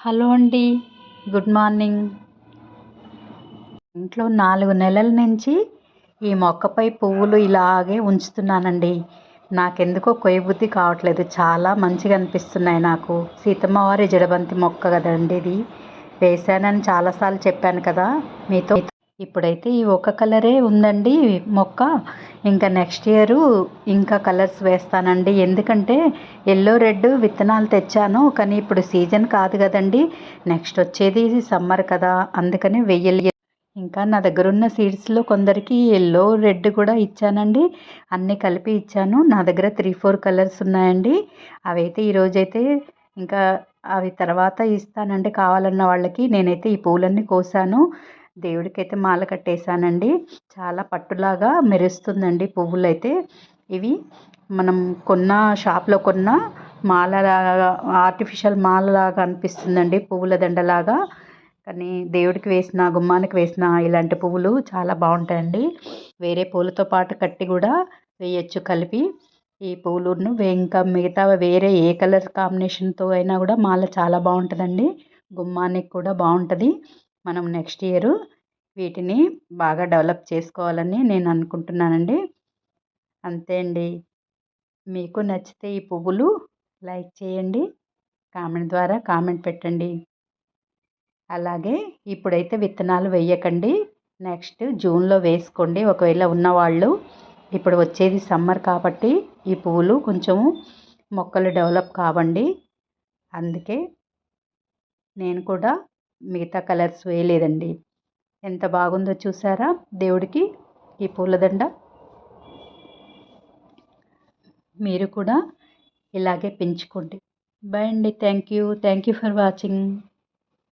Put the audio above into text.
Hello అండి. Good morning. ఇంట్లో నాలుగు నెలల నుంచి ఈ మొక్కపై పువ్వులు ఇలాగే ఉంచుతున్నానండి. నాకెందుకో కొయ్యబుద్ధి కావట్లేదు. చాలా మంచిగా అనిపిస్తున్నాయి నాకు. సీతమ్మ వారి జడబంతి మొక్క కదండి ఇది. వేసానని చాలాసార్లు చెప్పాను కదా. మీతో ఇప్పుడైతే ఈ ఒక కలరే ఉందండి మొక్క. ఇంకా నెక్స్ట్ ఇయర్ ఇంకా కలర్స్ వేస్తానండి. ఎందుకంటే ఎల్లో రెడ్ విత్తనాలు తెచ్చాను. కానీ ఇప్పుడు సీజన్ కాదు కదండి. నెక్స్ట్ వచ్చేది సమ్మర్ కదా. అందుకని వెయ్యలి. ఇంకా నా దగ్గర ఉన్న సీడ్స్లో కొందరికి ఎల్లో రెడ్ కూడా ఇచ్చానండి. అన్నీ కలిపి ఇచ్చాను. నా దగ్గర త్రీ ఫోర్ కలర్స్ ఉన్నాయండి. అవైతే ఈరోజైతే ఇంకా అవి తర్వాత ఇస్తానండి. కావాలన్న వాళ్ళకి నేనైతే ఈ పూలన్నీ కోసాను. దేవుడికైతే మాల కట్టేశానండి. చాలా పట్టులాగా మెరుస్తుందండి పువ్వులు అయితే ఇవి మనం కొన్న షాప్లో కొన్న మాలలాగా ఆర్టిఫిషియల్ మాలలాగా అనిపిస్తుందండి పువ్వుల దండలాగా. కానీ దేవుడికి వేసిన గుమ్మానికి వేసిన ఇలాంటి పువ్వులు చాలా బాగుంటాయండి. వేరే పూలతో పాటు కట్టి కూడా వేయచ్చు కలిపి. ఈ పువ్వులను ఇంకా మిగతా వేరే ఏ కలర్ కాంబినేషన్తో అయినా కూడా మాల చాలా బాగుంటుందండి. గుమ్మానికి కూడా బాగుంటుంది. మనం నెక్స్ట్ ఇయర్ వీటిని బాగా డెవలప్ చేసుకోవాలని నేను అనుకుంటున్నానండి. అంతే అండి. మీకు నచ్చితే ఈ పువ్వులు లైక్ చేయండి. కామెంట్ ద్వారా కామెంట్ పెట్టండి. అలాగే ఇప్పుడైతే విత్తనాలు వేయకండి. నెక్స్ట్ జూన్లో వేసుకోండి. ఒకవేళ ఉన్నవాళ్ళు ఇప్పుడు వచ్చేది సమ్మర్ కాబట్టి ఈ పువ్వులు కొంచెము మొక్కలు డెవలప్ కావండి. అందుకే నేను కూడా మిగతా కలర్స్ వేయలేదండి. ఎంత బాగుందో చూసారా? దేవుడికి ఈ పూలదండ. మీరు కూడా ఇలాగే పెంచుకోండి. బాయ్ అండి. Thank you thank you for watching